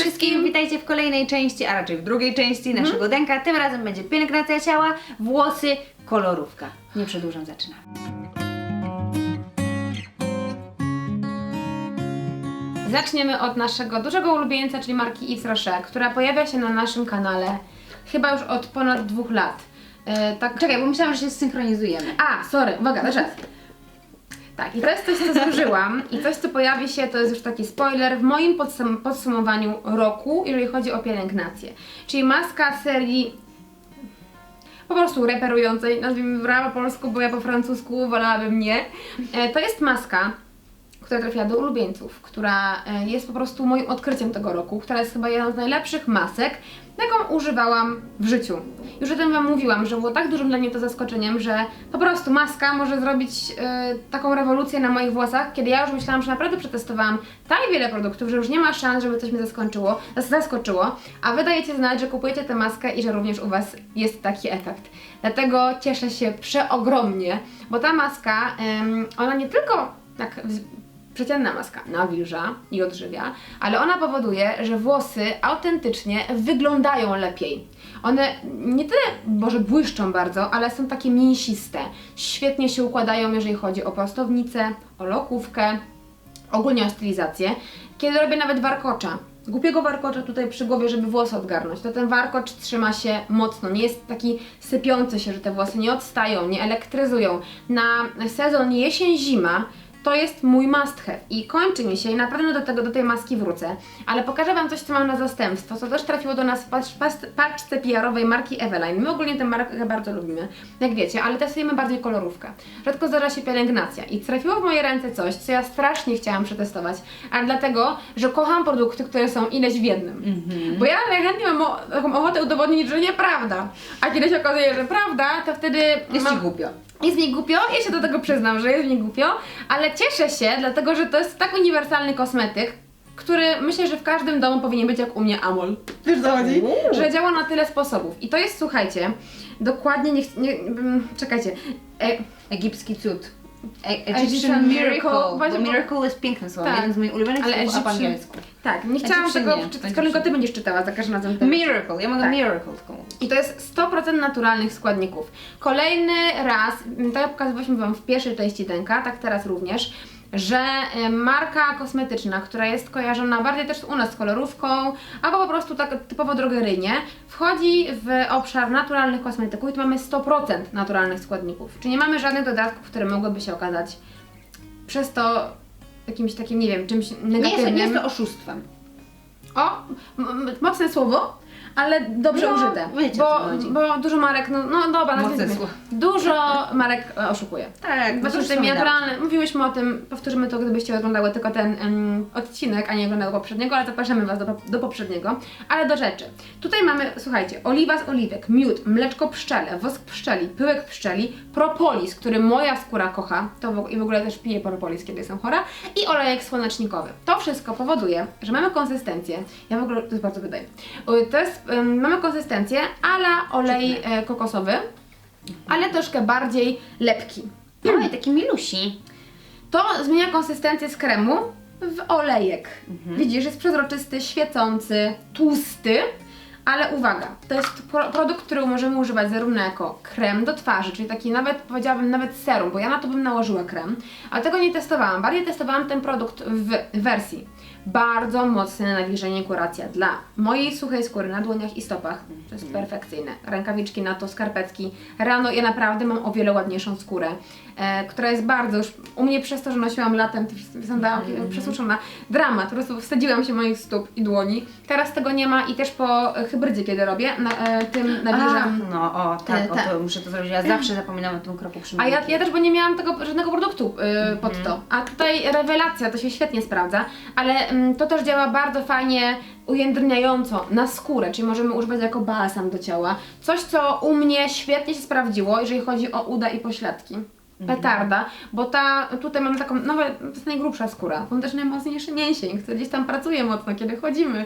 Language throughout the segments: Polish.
wszystkim, witajcie w kolejnej części, a raczej w drugiej części naszego denka. Tym razem będzie pielęgnacja ciała, włosy, kolorówka. Nie przedłużam, zaczynamy. Zaczniemy od naszego dużego ulubieńca, czyli marki Yves Rocher, która pojawia się na naszym kanale chyba już od ponad dwóch lat. E, tak, Czekaj, bo myślałam, że się zsynchronizujemy. A, sorry, uwaga, też raz. Tak, i to jest coś, co zużyłam i coś, co pojawi się, to jest już taki spoiler, w moim podsum- podsumowaniu roku, jeżeli chodzi o pielęgnację. Czyli maska serii po prostu reperującej, nazwijmy po polsku, bo ja po francusku wolałabym nie. E, To jest maska, która trafiła do ulubieńców, która e, jest po prostu moim odkryciem tego roku, która jest chyba jedną z najlepszych masek, jaką używałam w życiu. Już o tym Wam mówiłam, że było tak dużym dla mnie to zaskoczeniem, że po prostu maska może zrobić e, taką rewolucję na moich włosach, kiedy ja już myślałam, że naprawdę przetestowałam tak wiele produktów, że już nie ma szans, żeby coś mnie zaskoczyło, zaskoczyło, a Wy dajecie znać, że kupujecie tę maskę i że również u Was jest taki efekt. Dlatego cieszę się przeogromnie, bo ta maska, em, ona nie tylko tak przeciętna maska nawilża i odżywia, ale ona powoduje, że włosy autentycznie wyglądają lepiej. One nie tyle może błyszczą bardzo, ale są takie mięsiste. Świetnie się układają, jeżeli chodzi o prostownicę, o lokówkę, ogólnie o stylizację. Kiedy robię nawet warkocza, głupiego warkocza tutaj przy głowie, żeby włosy odgarnąć, to ten warkocz trzyma się mocno, nie jest taki sypiący się, że te włosy nie odstają, nie elektryzują. Na sezon jesień-zima to jest mój must have i kończy mi się i na pewno do, tego, do tej maski wrócę, ale pokażę Wam coś, co mam na zastępstwo, co też trafiło do nas w paczce, PR-owej marki Eveline. My ogólnie tę markę bardzo lubimy, jak wiecie, ale testujemy bardziej kolorówkę. Rzadko zdarza się pielęgnacja i trafiło w moje ręce coś, co ja strasznie chciałam przetestować, ale dlatego, że kocham produkty, które są ileś w jednym. Bo ja najchętniej mam taką ochotę udowodnić, że nieprawda, a kiedy się okazuje, że prawda, to wtedy Jest mam... ci głupio. Jest mi głupio, ja się do tego przyznam, że jest mi głupio, ale cieszę się, dlatego że to jest tak uniwersalny kosmetyk, który myślę, że w każdym domu powinien być jak u mnie Amol. Wiesz co chodzi? Że działa na tyle sposobów. I to jest, słuchajcie, dokładnie, nie, ch- nie mm, czekajcie, e, Egipski cud. E Egyptian Egyptian miracle. miracle. Właśnie, Bo miracle jest pięknym słowem, Tak. jeden z moich ulubionych Ale słów, a po Egyptian- angielsku. Tak, nie chciałam tego nie, Egyptian. tylko ty będziesz czytała za każdym razem. Miracle, ja mogę Tak. miracle tylko mówić. I to jest 100% naturalnych składników. Kolejny raz, m, tak jak pokazywaliśmy Wam w pierwszej części Denka, tak teraz również, że e, marka kosmetyczna, która jest kojarzona bardziej też u nas z kolorówką, albo po prostu tak typowo drogeryjnie, wchodzi w obszar naturalnych kosmetyków i tu mamy 100% naturalnych składników. Czyli nie mamy żadnych dodatków, które mogłyby się okazać przez to jakimś takim, nie wiem, czymś Nie negatywnym. jest, nie jest to oszustwem. O, m- mocne słowo, ale dobrze No, użyte. wiecie, bo, bo dużo marek, no, no dobra, Mocne nazwijmy. słowo. Dużo marek e, oszukuje. Tak, Właśnie tymi naturalne, mówiłyśmy o tym, powtórzymy to, gdybyście oglądały tylko ten em, odcinek, a nie oglądały poprzedniego, ale zapraszamy Was do, do poprzedniego. Ale do rzeczy. Tutaj mamy, słuchajcie, oliwa z oliwek, miód, mleczko pszczele, wosk pszczeli, pyłek pszczeli, propolis, który moja skóra kocha, to w, i w ogóle też piję propolis, kiedy jestem chora, i olejek słonecznikowy. To wszystko powoduje, że mamy konsystencję, ja w ogóle, to jest bardzo wydaje, to jest, mamy konsystencję ala olej e, kokosowy, ale troszkę bardziej lepki. Oj, taki milusi. To zmienia konsystencję z kremu w olejek. Widzisz, jest przezroczysty, świecący, tłusty, ale uwaga, to jest pro produkt, który możemy używać zarówno jako krem do twarzy, czyli taki nawet, powiedziałabym, nawet serum, bo ja na to bym nałożyła krem, ale tego nie testowałam. Bardziej testowałam ten produkt w wersji bardzo mocne nawilżenie kuracja dla mojej suchej skóry na dłoniach i stopach. To jest perfekcyjne. Rękawiczki na to, skarpetki. Rano ja naprawdę mam o wiele ładniejszą skórę, e, która jest bardzo już, u mnie przez to, że nosiłam latem te sandałki przesuszona, dramat, po prostu wsadziłam się moich stóp i dłoni. Teraz tego nie ma i też po hybrydzie, kiedy robię, na, e, tym nawilżam. A, no o, tak, E, o, to muszę to zrobić. Ja zawsze zapominam o tym kroku przy A ja, ja też, bo nie miałam tego, żadnego produktu y, pod to. A tutaj rewelacja, to się świetnie sprawdza, ale mm, to też działa bardzo fajnie ujędrniająco na skórę, czyli możemy używać jako balsam do ciała. Coś, co u mnie świetnie się sprawdziło, jeżeli chodzi o uda i pośladki. Petarda, bo ta, tutaj mamy taką, no to jest najgrubsza skóra, mam też najmocniejszy mięsień, który gdzieś tam pracuje mocno, kiedy chodzimy.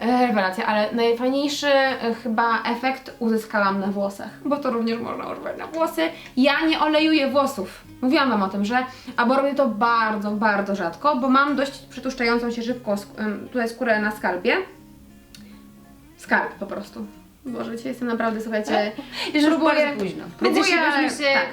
E, Rewelacja, ale najfajniejszy e, chyba efekt uzyskałam na włosach, bo to również można używać na włosy. Ja nie olejuję włosów. Mówiłam Wam o tym, że albo robię to bardzo, bardzo rzadko, bo mam dość przetłuszczającą się szybko sk- tutaj skórę na skalpie skarb po prostu. Boże, dzisiaj jestem naprawdę, słuchajcie, Już próbuję- bardzo późno. Próbuję- się... tak,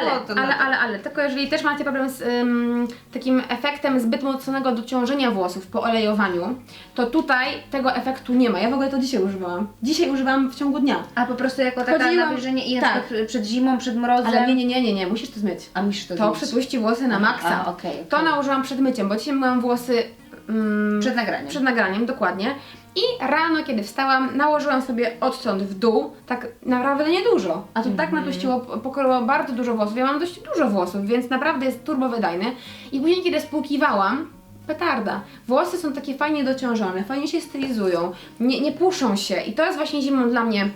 ale, to no ale, to- ale, ale, tylko jeżeli też macie problem z ym, takim efektem zbyt mocnego dociążenia włosów po olejowaniu, to tutaj tego efektu nie ma. Ja w ogóle to dzisiaj używałam. Dzisiaj używam w ciągu dnia. A po prostu jako taka Chodziłam- nawilżenie i na tak. przykład przed zimą, przed mrozem. Ale nie, nie, nie, nie, nie, musisz to zmyć. A musisz to To zrobić. przetłuści włosy na maksa. A, okej, okej. To nałożyłam przed myciem, bo dzisiaj myłam włosy mm, Przed nagraniem. Przed nagraniem, dokładnie. I rano, kiedy wstałam, nałożyłam sobie odtąd w dół, tak naprawdę niedużo. A to Mhm. tak natłuściło, pokryło bardzo dużo włosów. Ja mam dość dużo włosów, więc naprawdę jest turbo wydajny. I później, kiedy spłukiwałam, petarda. Włosy są takie fajnie dociążone, fajnie się stylizują, nie, nie puszą się. I to jest właśnie zimą dla mnie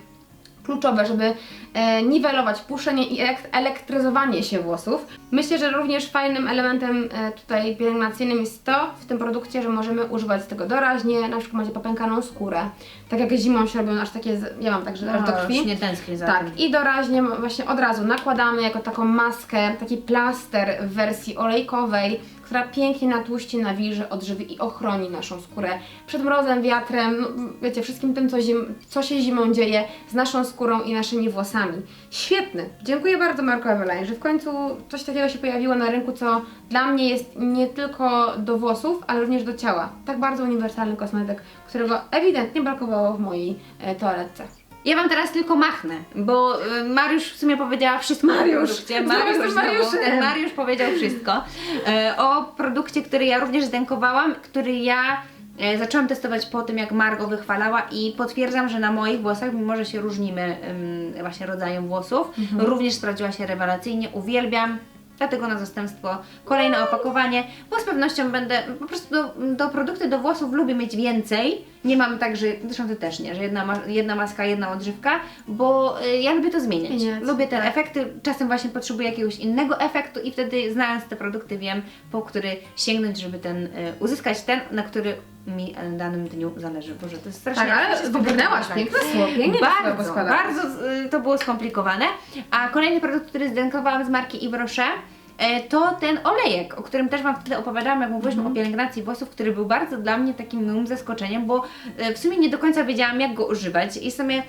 kluczowe, żeby e, niwelować puszczenie i elek- elektryzowanie się włosów. Myślę, że również fajnym elementem e, tutaj pielęgnacyjnym jest to w tym produkcie, że możemy używać tego doraźnie, na przykład macie popękaną skórę, tak jak zimą się robią aż takie, ja mam także aż do krwi. Już nie tęsknię za Tak, tym. i doraźnie właśnie od razu nakładamy jako taką maskę, taki plaster w wersji olejkowej, która pięknie natłuści, nawilży, odżywi i ochroni naszą skórę przed mrozem, wiatrem, no, wiecie, wszystkim tym, co, zim, co się zimą dzieje z naszą skórą i naszymi włosami. Świetny. Dziękuję bardzo Marco Eveline, że w końcu coś takiego się pojawiło na rynku, co dla mnie jest nie tylko do włosów, ale również do ciała. Tak bardzo uniwersalny kosmetyk, którego ewidentnie brakowało w mojej e, toaletce. Ja wam teraz tylko machnę, bo y, Mariusz w sumie powiedziała wszystko Mariusz. o produkcie. Znowu Mariusz, jestem Mariuszem. znowu, ten Mariusz powiedział wszystko. E, o produkcie, który ja również zdękowałam, który ja e, zaczęłam testować po tym, jak Margo wychwalała i potwierdzam, że na moich włosach, mimo że się różnimy ym, właśnie rodzajem włosów, również sprawdziła się rewelacyjnie. Uwielbiam. Dlatego na zastępstwo kolejne opakowanie, bo z pewnością będę, po prostu do, do produkty do włosów lubię mieć więcej. Nie mam tak, że, zresztą Ty też nie, że jedna, ma, jedna maska, jedna odżywka, bo y, ja lubię to zmieniać. Zmieniać, lubię te tak. efekty, czasem właśnie potrzebuję jakiegoś innego efektu i wtedy znając te produkty wiem, po który sięgnąć, żeby ten, y, uzyskać ten, na który mi w danym dniu zależy. Boże, to jest strasznie... Tak, ale wybrnęłaś tak. piękne słowo, pięknie Bardzo, bardzo y, to było skomplikowane. A kolejny produkt, który zdenkowałam z marki Yves Rocher, e, to ten olejek, o którym też Wam wtedy opowiadałam, jak mówiłyśmy Mhm. o pielęgnacji włosów, który był bardzo dla mnie takim miłym zaskoczeniem, bo e, w sumie nie do końca wiedziałam, jak go używać i w sumie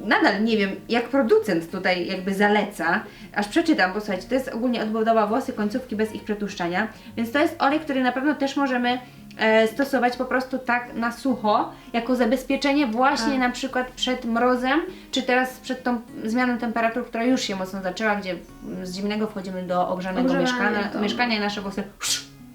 nadal nie wiem, jak producent tutaj jakby zaleca, aż przeczytam, bo słuchajcie, to jest ogólnie odbudowa włosy, końcówki bez ich przetłuszczania, więc to jest olej, który na pewno też możemy stosować po prostu tak na sucho, jako zabezpieczenie właśnie Tak. na przykład przed mrozem, czy teraz przed tą zmianą temperatury, która już się mocno zaczęła, gdzie z zimnego wchodzimy do ogrzanego mieszkania, to- mieszkania i nasze włosy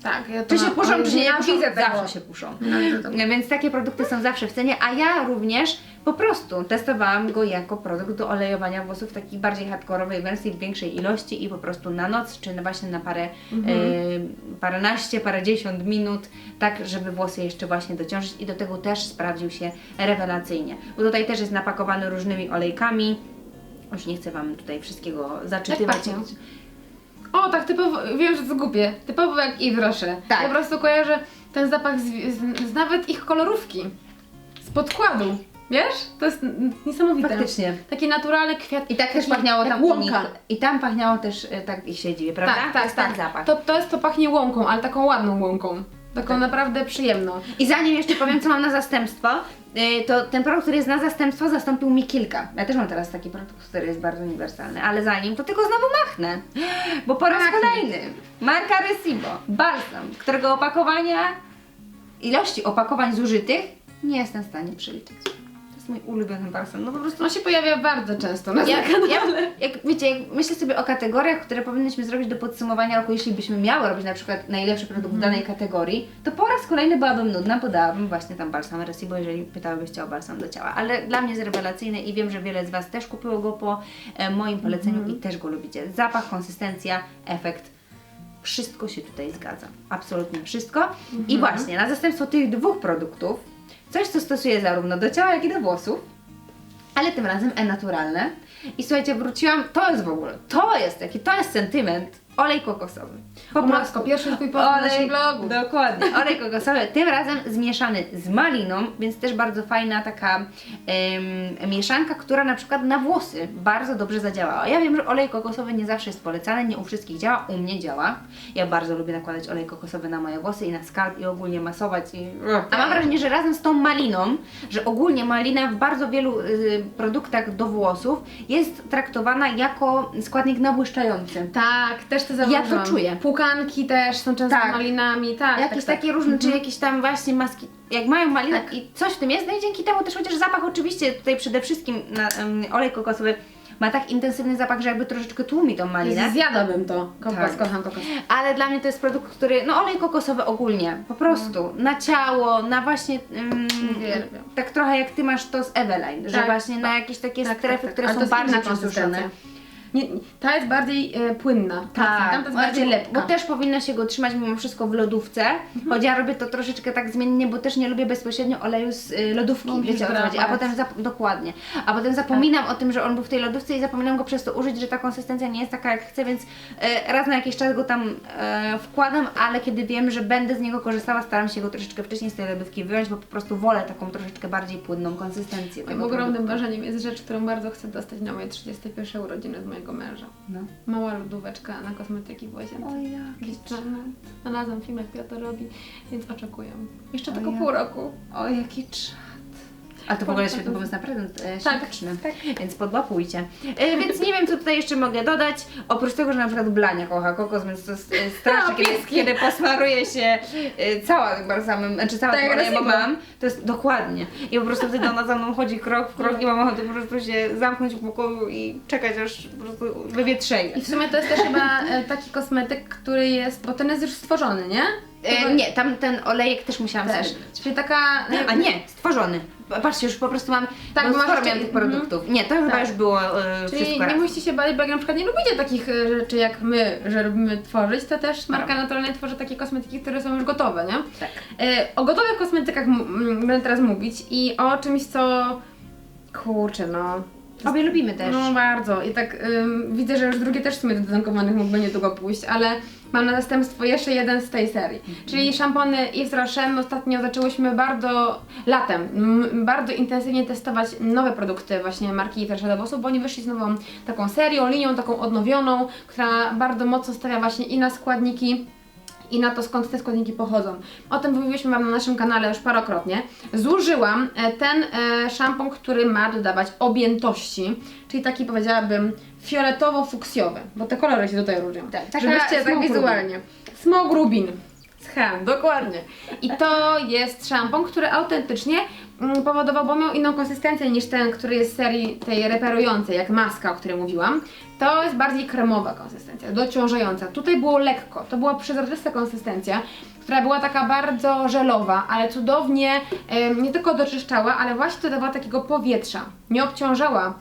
Tak, ja to czy się puszą, czy nie nienawidzę tego. zawsze się puszą. Nienawidzę tego. Więc takie produkty są zawsze w cenie, a ja również po prostu testowałam go jako produkt do olejowania włosów w takiej bardziej hardkorowej wersji, w większej ilości i po prostu na noc, czy na właśnie na parę, Mhm. e, paręnaście, parędziesiąt minut, tak żeby włosy jeszcze właśnie dociążyć i do tego też sprawdził się rewelacyjnie. Bo tutaj też jest napakowany różnymi olejkami. Już nie chcę Wam tutaj wszystkiego zaczytywać. pachnie? O, tak typowo, wiem, że to głupie, typowo jak i Rocher. Tak. Ja po prostu kojarzę ten zapach z, z, z nawet ich kolorówki, z podkładu. Wiesz? To jest niesamowite. Faktycznie. Takie naturalne kwiaty. I tak też taki- pachniało tam łąka. I tam pachniało też, e, tak i się dziwię, prawda? Tak, tak, tak. zapach. To, to jest to pachnie łąką, ale taką ładną łąką. Taką Tak. naprawdę przyjemną. I zanim jeszcze powiem, co mam na zastępstwo, y, to ten produkt, który jest na zastępstwo, zastąpił mi kilka. Ja też mam teraz taki produkt, który jest bardzo uniwersalny, ale zanim, to tylko znowu machnę. Bo po raz kolejny, marka Recibo, balsam, którego opakowania, ilości opakowań zużytych nie jestem w stanie przeliczyć. Jest mój ulubiony balsam. No po prostu On się pojawia bardzo często na ja, jak, wiecie, jak myślę sobie o kategoriach, które powinnyśmy zrobić do podsumowania roku, jeśli byśmy miały robić na przykład najlepszy produkt w danej kategorii, to po raz kolejny byłabym nudna, podałabym właśnie tam balsam Recibo, jeżeli pytałybyście o balsam do ciała. Ale dla mnie jest rewelacyjny i wiem, że wiele z Was też kupiło go po e, moim poleceniu i też go lubicie. Zapach, konsystencja, efekt. Wszystko się tutaj zgadza. Absolutnie wszystko. I właśnie na zastępstwo tych dwóch produktów, coś co stosuję zarówno do ciała, jak i do włosów, ale tym razem e-naturalne. I słuchajcie, wróciłam, to jest w ogóle, to jest taki, to jest sentyment olej kokosowy. Po matko, pierwszy twój post na naszym blogu. Dokładnie. Olej kokosowy, tym razem zmieszany z maliną, więc też bardzo fajna taka em, mieszanka, która na przykład na włosy bardzo dobrze zadziałała. Ja wiem, że olej kokosowy nie zawsze jest polecany, nie u wszystkich działa, u mnie działa. Ja bardzo lubię nakładać olej kokosowy na moje włosy i na skalp i ogólnie masować. I... A mam wrażenie, że razem z tą maliną, że ogólnie malina w bardzo wielu y, produktach do włosów jest traktowana jako składnik nabłyszczający. Tak, też to Ja to zauważyłam. czuję. Pukanki też są często Tak. malinami, tak. jakieś tak, tak. takie różne, czy jakieś tam właśnie maski, jak mają malinę i coś w tym jest, no i dzięki temu też chociaż zapach oczywiście tutaj przede wszystkim na, em, olej kokosowy ma tak intensywny zapach, że jakby troszeczkę tłumi tą malinę. Zjadłabym to. Kokos, Tak. kocham kokos. Ale dla mnie to jest produkt, który, no olej kokosowy ogólnie, po prostu, na ciało, na właśnie, ym, Uwielbiam. tak trochę jak Ty masz to z Eveline, że Tak, właśnie na jakieś takie Tak, strefy, tak, tak. które Ale są to jest bardziej inna przesuszone. konsystencja. Nie, nie, ta jest bardziej e, płynna. Tak, Tam to jest bardziej lepka. Bo też powinno się go trzymać mimo wszystko w lodówce, Mhm. choć ja robię to troszeczkę tak zmiennie, bo też nie lubię bezpośrednio oleju z y, lodówki, musisz wiecie o co chodzi. A potem, dokładnie, a potem zapominam o tym, że on był w tej lodówce i zapominam go przez to użyć, że ta konsystencja nie jest taka jak chcę, więc e, raz na jakiś czas go tam e, wkładam, ale kiedy wiem, że będę z niego korzystała, staram się go troszeczkę wcześniej z tej lodówki wyjąć, bo po prostu wolę taką troszeczkę bardziej płynną konsystencję Moim ogromnym marzeniem jest rzecz, którą bardzo chcę dostać na moje 31 urodziny od mojego męża. No. Mała lodóweczka na kosmetyki w łazience. Oj, plan. Znalazłam film, jak ja to robi, więc oczekuję. Jeszcze tylko Ojej. pół roku. O, jaki czad. A to w ogóle świetny pomysł na prezent e, Tak, świąteczny, tak. więc podłapujcie. E, więc nie wiem, co tutaj jeszcze mogę dodać. Oprócz tego, że na przykład Blania kocha kokos, więc to jest e, straszne, kiedy, kiedy posmaruje się e, cała balsamem, znaczy cała Tak, tak, olejem, bo mam, to jest dokładnie. I po prostu wtedy ona za mną chodzi krok w krok i mam ochotę po prostu się zamknąć w pokoju i czekać, aż po prostu wywietrzeje. I w sumie to jest też chyba e, taki kosmetyk, który jest, bo ten jest już stworzony, nie? E, nie, tam ten olejek też musiałam Też. sobie dodać. Czyli taka... A nie, stworzony. Patrzcie, już po prostu mam, Tak, masz sporo miałam tych mhm. produktów. Nie, to chyba Tak. już było e, Czyli nie raz. musicie się bać, bo jak na przykład nie lubicie takich e, rzeczy jak my, że lubimy tworzyć, to też marka naturalnie tworzy takie kosmetyki, które są już gotowe, nie? Tak. E, o gotowych kosmetykach będę teraz mówić i o czymś, co... Kurczę, no... Obie lubimy też. No bardzo. I tak ym, widzę, że już drugie też w sumie do dodankowanych mógłby niedługo pójść, ale mam na zastępstwo jeszcze jeden z tej serii. Czyli szampony Yves Rocher. My ostatnio zaczęłyśmy bardzo latem, m, bardzo intensywnie testować nowe produkty właśnie marki Yves Rocher do włosów, bo oni wyszli z nową taką serią, linią taką odnowioną, która bardzo mocno stawia właśnie i na składniki i na to, skąd te składniki pochodzą. O tym mówiliśmy Wam na naszym kanale już parokrotnie. Zużyłam e, ten e, szampon, który ma dodawać objętości, czyli taki powiedziałabym fioletowo-fuksjowy, bo te kolory się tutaj różnią. Tak, taka Żebyście tak wizualnie. Smog rubin. Schem, dokładnie. I to jest szampon, który autentycznie mm, powodował, bo miał inną konsystencję niż ten, który jest z serii tej reperującej, jak maska, o której mówiłam. To jest bardziej kremowa konsystencja, dociążająca. Tutaj było lekko, to była przezroczysta konsystencja, która była taka bardzo żelowa, ale cudownie nie tylko doczyszczała, ale właśnie dodawała takiego powietrza. Nie obciążała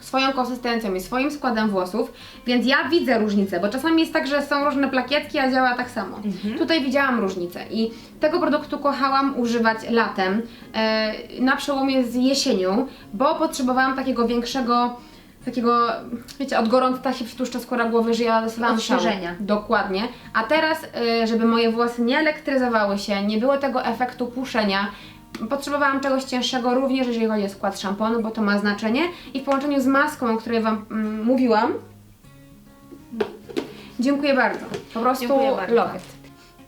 swoją konsystencją i swoim składem włosów, więc ja widzę różnicę, bo czasami jest tak, że są różne plakietki, a działa tak samo. Tutaj widziałam różnicę i tego produktu kochałam używać latem, e, na przełomie z jesienią, bo potrzebowałam takiego większego takiego, wiecie, od gorąca się wtłuszcza skóra głowy, że ja dostawałam szału. Odświeżenia. Dokładnie. A teraz, y, żeby moje włosy nie elektryzowały się, nie było tego efektu puszenia, potrzebowałam czegoś cięższego również, jeżeli chodzi o skład szamponu, bo to ma znaczenie. I w połączeniu z maską, o której Wam mm, mówiłam, dziękuję bardzo. Po prostu Dziękuję bardzo. love it.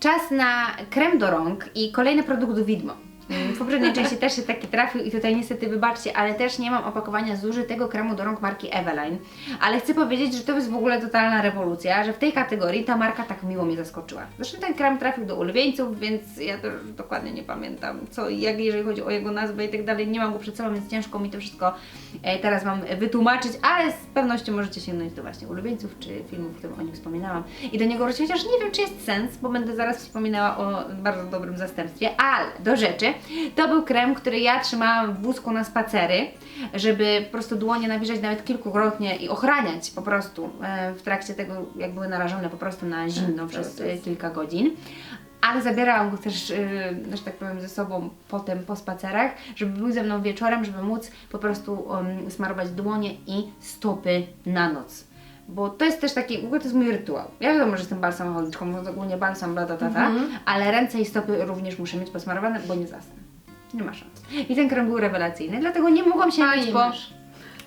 Czas na krem do rąk i kolejny produkt do widmo. W poprzedniej części też się taki trafił i tutaj niestety wybaczcie, ale też nie mam opakowania zużytego kremu do rąk marki Eveline. Ale chcę powiedzieć, że to jest w ogóle totalna rewolucja, że w tej kategorii ta marka tak miło mnie zaskoczyła. Zresztą ten krem trafił do ulubieńców, więc ja dokładnie nie pamiętam co i jak jeżeli chodzi o jego nazwę i tak dalej. Nie mam go przed sobą, więc ciężko mi to wszystko teraz Wam wytłumaczyć, ale z pewnością możecie sięgnąć do właśnie ulubieńców czy filmów, w którym o nich wspominałam. I do niego wrócić, chociaż nie wiem czy jest sens, bo będę zaraz wspominała o bardzo dobrym zastępstwie, ale do rzeczy, to był krem, który ja trzymałam w wózku na spacery, żeby po prostu dłonie nawilżać nawet kilkukrotnie i ochraniać po prostu e, w trakcie tego, jak były narażone po prostu na zimno przez e, kilka godzin. Ale zabierałam go też, yy, że tak powiem, ze sobą potem po spacerach, żeby był ze mną wieczorem, żeby móc po prostu um, smarować dłonie i stopy na noc. Bo to jest też taki, w ogóle to jest mój rytuał. Ja wiadomo, że jestem balsamoholiczką, bo ogólnie balsam, bla, ta, ta, ta, Mhm. ale ręce i stopy również muszę mieć posmarowane, bo nie zasnę. Nie ma szans. I ten krem był rewelacyjny, dlatego nie mogłam sięgnąć Fajnie po... masz.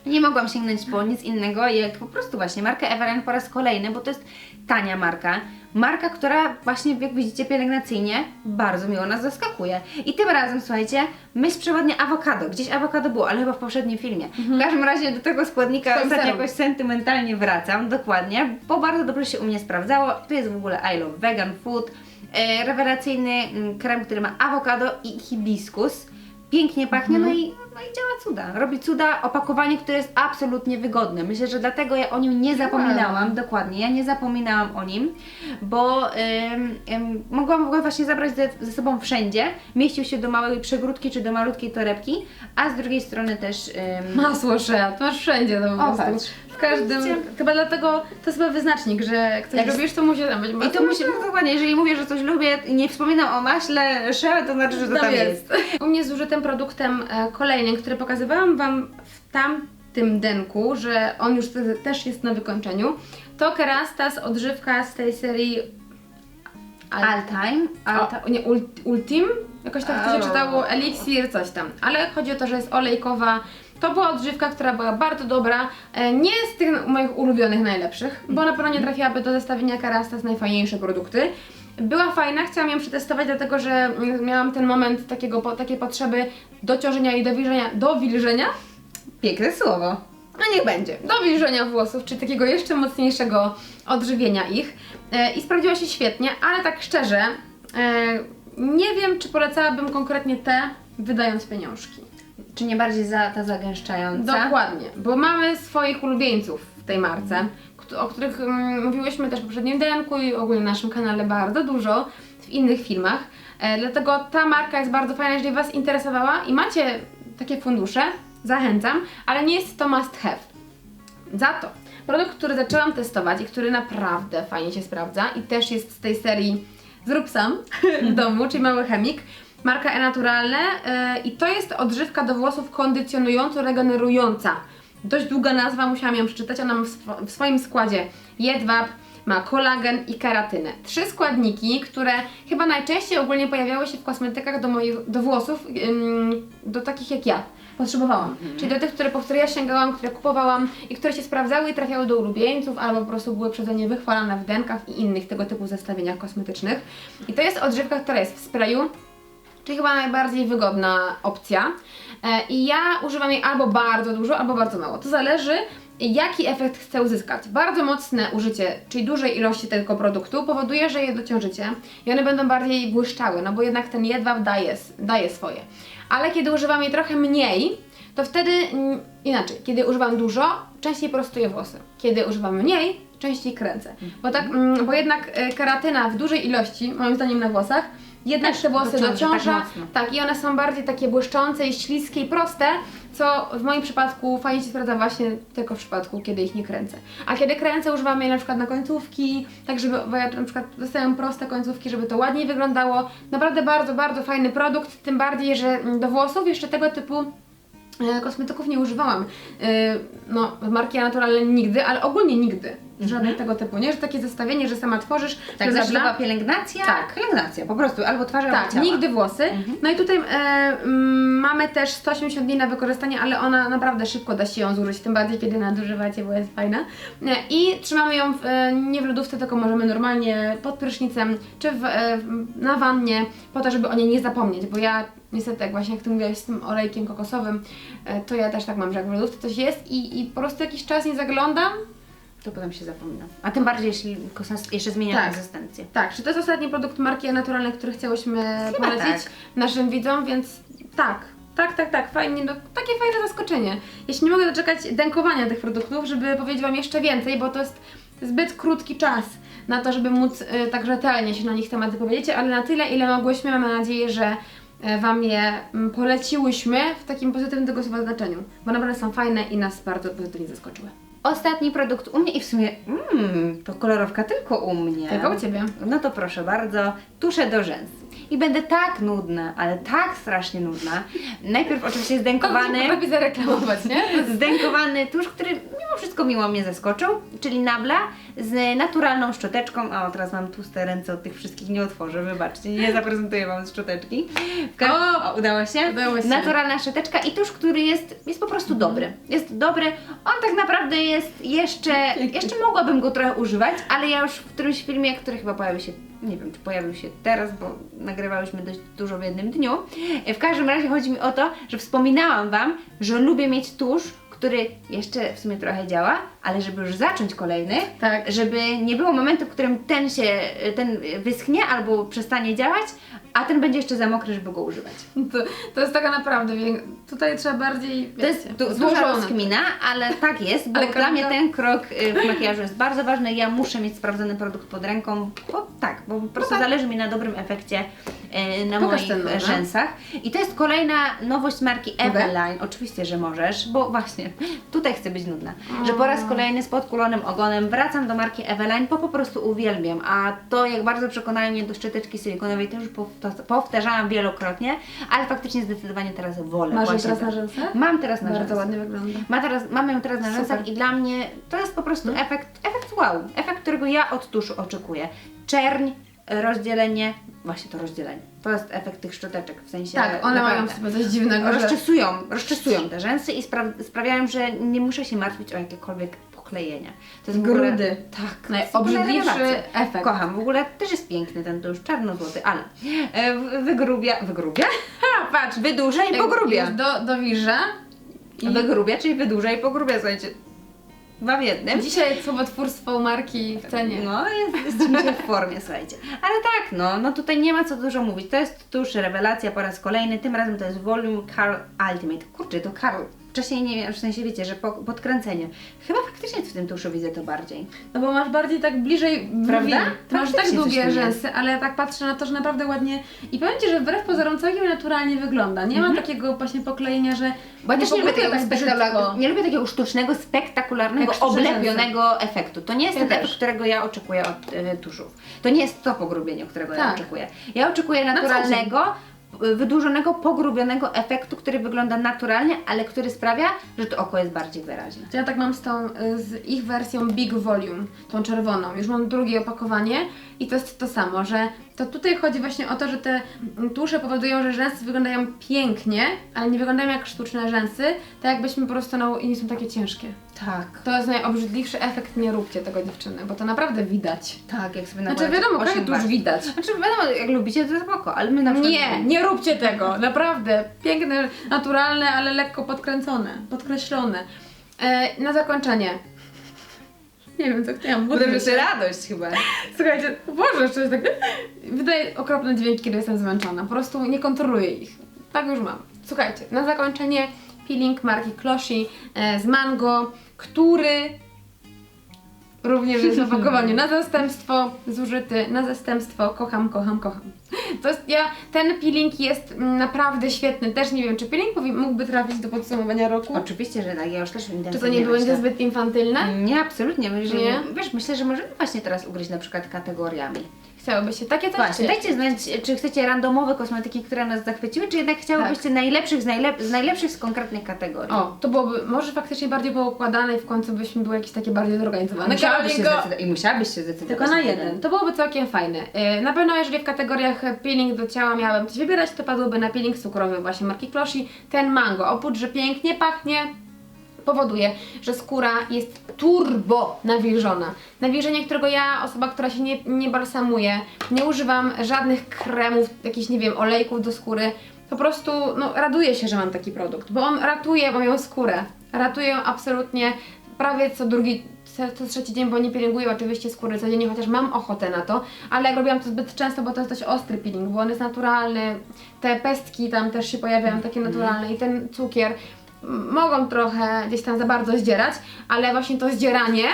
Nie mogłam sięgnąć po nic innego, jak po prostu właśnie markę Everend po raz kolejny, bo to jest tania marka. Marka, która właśnie, jak widzicie, pielęgnacyjnie bardzo miło nas zaskakuje. I tym razem, słuchajcie, myśl przewodnia awokado. Gdzieś awokado było, ale chyba w poprzednim filmie. W każdym razie do tego składnika Swoim ostatnio serum. jakoś sentymentalnie wracam, dokładnie, bo bardzo dobrze się u mnie sprawdzało. Tu jest w ogóle I Love Vegan Food, e, rewelacyjny mm, krem, który ma awokado i hibiskus. Pięknie pachnie, no, i, no i działa cuda. Robi cuda, opakowanie, które jest absolutnie wygodne. Myślę, że dlatego ja o nim nie zapominałam, dokładnie, ja nie zapominałam o nim, bo ym, ym, mogłam w ogóle właśnie zabrać ze, ze sobą wszędzie. Mieścił się do małej przegródki czy do malutkiej torebki, a z drugiej strony też... Ym, Masło Shea, to masz wszędzie to po O, prostu. patrz. W każdym, chyba dlatego to jest chyba wyznacznik, że ktoś Jak- lubisz, to musi tam być I to musi, no dokładnie, jeżeli mówię, że coś lubię i nie wspominam o maśle Shea, to znaczy, że to tam jest. U mnie zużytym produktem e, kolejnym, który pokazywałam Wam w tamtym denku, że on już te- też jest na wykończeniu, to Kerastas odżywka z tej serii Al- All time, nie, ult, Ultim? Jakoś tak to się O. czytało, Elixir, coś tam. Ale chodzi o to, że jest olejkowa. To była odżywka, która była bardzo dobra. E, Nie z tych moich ulubionych najlepszych, bo na pewno nie trafiłaby do zestawienia Kerastas najfajniejsze produkty. Była fajna, chciałam ją przetestować, dlatego że mm, miałam ten moment takiego, po, takiej potrzeby dociążenia i dowilżenia, dowilżenia? Piękne słowo. No niech będzie. Do wilżenia włosów, czy takiego jeszcze mocniejszego odżywienia ich. E, I sprawdziła się świetnie, ale tak szczerze, e, nie wiem, czy polecałabym konkretnie te, wydając pieniążki. Czy nie bardziej za, ta zagęszczająca? Dokładnie, bo mamy swoich ulubieńców w tej marce, o których mm, mówiłyśmy też w poprzednim denku i ogólnie na naszym kanale bardzo dużo w innych filmach. E, dlatego ta marka jest bardzo fajna, jeżeli Was interesowała i macie takie fundusze, zachęcam, ale nie jest to must have. Za to produkt, który zaczęłam testować i który naprawdę fajnie się sprawdza i też jest z tej serii Zrób sam w domu, czyli Mały Chemik. Marka E-Naturalne yy, i to jest odżywka do włosów kondycjonująco-regenerująca. Dość długa nazwa, musiałam ją przeczytać. Ona ma w, swo- w swoim składzie jedwab, ma kolagen i keratynę. Trzy składniki, które chyba najczęściej ogólnie pojawiały się w kosmetykach do moich, do włosów, ym, do takich jak ja potrzebowałam. Czyli do tych, które, po które ja sięgałam, które kupowałam i które się sprawdzały i trafiały do ulubieńców, albo po prostu były przeze mnie wychwalane w denkach i innych tego typu zestawieniach kosmetycznych. I to jest odżywka, która jest w sprayu, czyli chyba najbardziej wygodna opcja. E, I ja używam jej albo bardzo dużo, albo bardzo mało. To zależy, jaki efekt chcę uzyskać. Bardzo mocne użycie, czyli dużej ilości tego produktu powoduje, że je dociążycie i one będą bardziej błyszczały, no bo jednak ten jedwab daje, daje swoje. Ale kiedy używam jej trochę mniej, to wtedy inaczej. Kiedy używam dużo, częściej prostuję włosy. Kiedy używam mniej, częściej kręcę. Bo, tak, mm, bo jednak e, keratyna w dużej ilości, moim zdaniem na włosach, jednak Też te włosy dociąża tak dociąża. mocno. Tak, i one są bardziej takie błyszczące i śliskie i proste, co w moim przypadku fajnie się sprawdza właśnie tylko w przypadku, kiedy ich nie kręcę. A kiedy kręcę, używam jej na przykład na końcówki, tak żeby, bo ja na przykład dostaję proste końcówki, żeby to ładniej wyglądało. Naprawdę bardzo, bardzo fajny produkt, tym bardziej, że do włosów jeszcze tego typu kosmetyków nie używałam. E, No, marki naturalne nigdy, ale ogólnie nigdy. Żadnych tego typu, nie? Że takie zestawienie, że sama tworzysz, Tak, była pielęgnacja? Tak. Pielęgnacja, po prostu, albo twarzy, albo Tak, ciała. nigdy włosy. No i tutaj e, mm, mamy też 180 dni na wykorzystanie, ale ona naprawdę szybko da się ją zużyć, tym bardziej kiedy nadużywacie, bo jest fajna. E, I trzymamy ją w, e, nie w lodówce, tylko możemy normalnie pod prysznicem, czy e, w- na wannie, po to, żeby o niej nie zapomnieć, bo ja niestety, jak właśnie jak Ty mówiłaś z tym olejkiem kokosowym, e, to ja też tak mam, że jak w lodówce coś jest i, i po prostu jakiś czas nie zaglądam, To potem się zapomina. A tym bardziej, jeśli jeszcze zmienia Tak. konsystencję. Tak, czy to jest ostatni produkt marki Naturalnej, który chciałyśmy polecić tak. naszym widzom, więc tak. Tak, tak, tak, fajnie, no, takie fajne zaskoczenie. Jeśli nie mogę doczekać denkowania tych produktów, żeby powiedzieć Wam jeszcze więcej, bo to jest zbyt krótki czas na to, żeby móc y, tak rzetelnie się na nich tematy powiedzieć, ale na tyle, ile mogłyśmy, mamy nadzieję, że Wam je mm, poleciłyśmy w takim pozytywnym tego słowa znaczeniu, bo naprawdę są fajne i nas bardzo pozytywnie zaskoczyły. Ostatni produkt u mnie i w sumie, mmm, to kolorowka tylko u mnie. Tylko u Ciebie. No to proszę bardzo, tusze do rzęs. I będę tak nudna, ale tak strasznie nudna. Najpierw oczywiście zdękowany, Lepiej zareklamować, nie? zdękowany tusz, który mimo wszystko miło mnie zaskoczył, czyli Nabla z naturalną szczoteczką. O, teraz mam tłuste ręce od tych wszystkich, nie otworzę, wybaczcie, nie zaprezentuję Wam szczoteczki. O! o, udało się? Udało się. Naturalna szczoteczka i tusz, który jest, jest po prostu dobry. Jest dobry. On tak naprawdę jest jeszcze, jeszcze mogłabym go trochę używać, ale ja już w którymś filmie, który chyba pojawił się, nie wiem czy pojawił się teraz, bo nagrywałyśmy dość dużo w jednym dniu. W każdym razie chodzi mi o to, że wspominałam Wam, że lubię mieć tusz, który jeszcze w sumie trochę działa, ale żeby już zacząć kolejny, Tak. żeby nie było momentu, w którym ten się, ten wyschnie albo przestanie działać, a ten będzie jeszcze za mokry, żeby go używać. To, to jest taka naprawdę, tutaj trzeba bardziej, To jest du- duża rozkmina, ale tak jest, bo Ale dla mnie ten krok y, w makijażu jest bardzo ważny. Ja muszę mieć sprawdzony produkt pod ręką, bo tak, bo po prostu tak. zależy mi na dobrym efekcie y, na Pokaż moich rzęsach. I to jest kolejna nowość marki? Eveline. Oczywiście, że możesz, bo właśnie tutaj chcę być nudna. Że po raz kolejny z podkulonym ogonem wracam do marki Eveline, bo po prostu uwielbiam. A to, jak bardzo przekonają mnie do szczoteczki silikonowej, to już powta- powtarzałam wielokrotnie, ale faktycznie zdecydowanie teraz wolę. Masz ją teraz to. na rzęsach? Mam teraz na Bardzo rzęsach. ładnie wygląda. Ma teraz, mam ją teraz na rzęsach i dla mnie to jest po prostu efekt, efekt wow, efekt, którego ja od tuszu oczekuję. Czerń, rozdzielenie, właśnie to rozdzielenie. To jest efekt tych szczoteczek, w sensie Tak, one mają w naprawdę. sobie coś dziwnego, że... Rozczesują, rozczesują te rzęsy i spra- sprawiają, że nie muszę się martwić o jakiekolwiek poklejenia. To jest ogóle- Grudy. Tak. Najobrzydliwszy super rewelacja. efekt. Kocham, w ogóle też jest piękny ten tusz, czarno-złoty, ale e, wygrubia, wygrubia? Ha, patrz, Wydłuża i pogrubia. Do, do wirza. I Wygrubia, czyli wydłuża i pogrubia, słuchajcie. Dwa w jednym. dzisiaj słowotwórstwo marki w cenie. No, jest, jesteśmy w formie, słuchajcie. Ale tak, no, no tutaj nie ma co dużo mówić. To jest tuż rewelacja po raz kolejny. Tym razem to jest Volume Carl Ultimate. Kurczę, to Carl. Wcześniej nie wiem, w sensie wiecie, że po, podkręcenie. Chyba faktycznie w tym tuszu widzę to bardziej. No bo masz bardziej tak bliżej Prawda? brwi. Ty masz tak długie rzęsy, ale ja tak patrzę na to, że naprawdę ładnie i powiem Ci, że wbrew pozorom całkiem naturalnie wygląda. Nie ma takiego właśnie poklejenia, że Mhm. Bo ja też nie lubię, takiego tak nie lubię takiego sztucznego, spektakularnego, oblepionego efektu. To nie jest Ja ten też. efekt, którego ja oczekuję od y, tuszów. To nie jest to pogrubienie, którego ja Tak. oczekuję. Ja oczekuję dzień. naturalnego, wydłużonego, pogrubionego efektu, który wygląda naturalnie, ale który sprawia, że to oko jest bardziej wyraźne. Ja tak mam z tą, y, z ich wersją Big Volume, tą czerwoną. Już mam drugie opakowanie i to jest to samo, że to tutaj chodzi właśnie o to, że te tusze powodują, że rzęsy wyglądają pięknie, ale nie wyglądają jak sztuczne rzęsy, tak jakbyśmy po prostu, no i nie są takie ciężkie. Tak. To jest najobrzydliwszy efekt, nie róbcie tego dziewczyny, bo to naprawdę widać. Tak, jak sobie Znaczy nakładacie wiadomo, osiem każdy warstw. widać. Znaczy wiadomo, jak lubicie, to spoko, ale my na przykład... Nie, nie róbcie tego, naprawdę. Piękne, naturalne, ale lekko podkręcone, podkreślone. E, na zakończenie. Nie wiem, co chciałam to mówić. już radość chyba. Słuchajcie, Boże, coś tak. Wydaje okropne dźwięki, kiedy jestem zmęczona. Po prostu nie kontroluję ich. Tak już mam. Słuchajcie, na zakończenie peeling marki Kloshi e, z mango, który również jest w opakowaniu na zastępstwo, zużyty na zastępstwo. Kocham, kocham, kocham. To jest, ja, ten peeling jest mm, naprawdę świetny. Też nie wiem, czy peeling mógłby trafić do podsumowania roku. Oczywiście, że tak, ja już też Czy to nie będzie myślę. zbyt infantylne? Nie, absolutnie. Jeżeli, Nie? Wiesz, myślę, że możemy właśnie teraz ugryźć na przykład kategoriami. Chciałoby się takie coś? Właśnie, czy- dajcie znać, czy chcecie randomowe kosmetyki, które nas zachwyciły, czy jednak chciałybyście najlepszych z, najlep- z najlepszych z konkretnych kategorii. Tak. O, to byłoby może faktycznie bardziej poukładane i w końcu byśmy były jakieś takie bardziej zorganizowane. musiałabyś się. I musiałabyś się zdecydować. Tylko na jeden. To byłoby całkiem fajne. Yy, Na pewno jeżeli w kategoriach peeling do ciała miałabym coś wybierać, to padłoby na peeling cukrowy właśnie marki Kloshi. Ten mango, oprócz, że pięknie pachnie, powoduje, że skóra jest turbo nawilżona. Nawilżenie, którego ja, osoba, która się nie, nie balsamuje, nie używam żadnych kremów, jakichś, nie wiem, olejków do skóry, po prostu, no, raduję się, że mam taki produkt, bo on ratuje moją skórę. Ratuje ją absolutnie prawie co drugi, co, trzeci dzień, bo nie pielęguję oczywiście skóry codziennie, chociaż mam ochotę na to, ale jak robiłam to zbyt często, bo to jest dość ostry peeling, bo on jest naturalny, te pestki tam też się pojawiają, takie naturalne i ten cukier mogą trochę gdzieś tam za bardzo zdzierać, ale właśnie to zdzieranie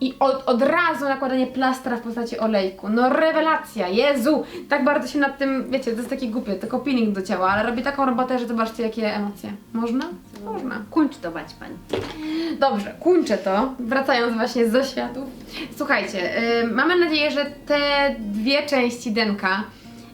i od, od razu nakładanie plastra w postaci olejku. No rewelacja, Jezu! Tak bardzo się nad tym, wiecie, to jest takie głupie, tylko peeling do ciała, ale robi taką robotę, że zobaczcie jakie emocje. Można? Można. Kończ to bać pani. Dobrze, kończę to, wracając właśnie z zaświatów. Słuchajcie, yy, mamy nadzieję, że te dwie części denka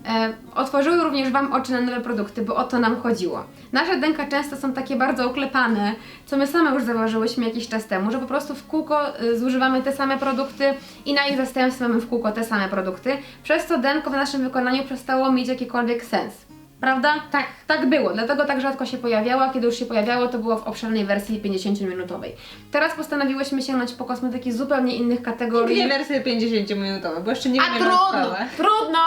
e, otworzyły również Wam oczy na nowe produkty, bo o to nam chodziło. Nasze denka często są takie bardzo oklepane, co my same już zauważyłyśmy jakiś czas temu, że po prostu w kółko e, zużywamy te same produkty i na ich zastępstwo mamy w kółko te same produkty, przez co denko w naszym wykonaniu przestało mieć jakikolwiek sens. Prawda? Tak. Tak było, dlatego tak rzadko się pojawiało, a kiedy już się pojawiało, to było w obszernej wersji 50-minutowej. Teraz postanowiłyśmy sięgnąć po kosmetyki zupełnie innych kategorii. Dwie wersje 50-minutowe, bo jeszcze nie A wiem trudno, trudno!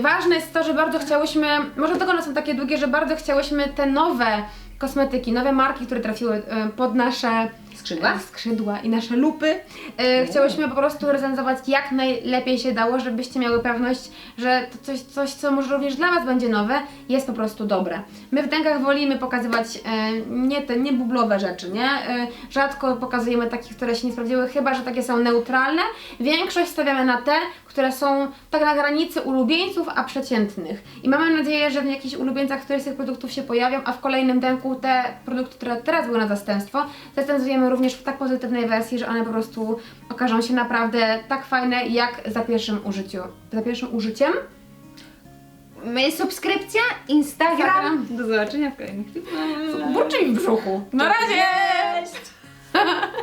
Ważne jest to, że bardzo chciałyśmy, może dlatego one są takie długie, że bardzo chciałyśmy te nowe kosmetyki, nowe marki, które trafiły e, pod nasze Skrzydła? e, skrzydła i nasze lupy. E, chciałyśmy po prostu recenzować jak najlepiej się dało, żebyście miały pewność, że to coś, coś, co może również dla Was będzie nowe, jest po prostu dobre. My w dękach wolimy pokazywać e, nie te nie bublowe rzeczy, nie? E, rzadko pokazujemy takich, które się nie sprawdziły, chyba że takie są neutralne. Większość stawiamy na te, które są tak na granicy ulubieńców, a przeciętnych. I mamy nadzieję, że w jakichś ulubieńcach któreś z tych produktów się pojawią, a w kolejnym denku te produkty, które teraz były na zastępstwo, zastępujemy również w tak pozytywnej wersji, że one po prostu okażą się naprawdę tak fajne, jak za pierwszym użyciu. Za pierwszym użyciem. My subskrypcja, Instagram. Instagram. Do zobaczenia w kolejnych filmach. Burczy mi w brzuchu. Na razie! Cześć!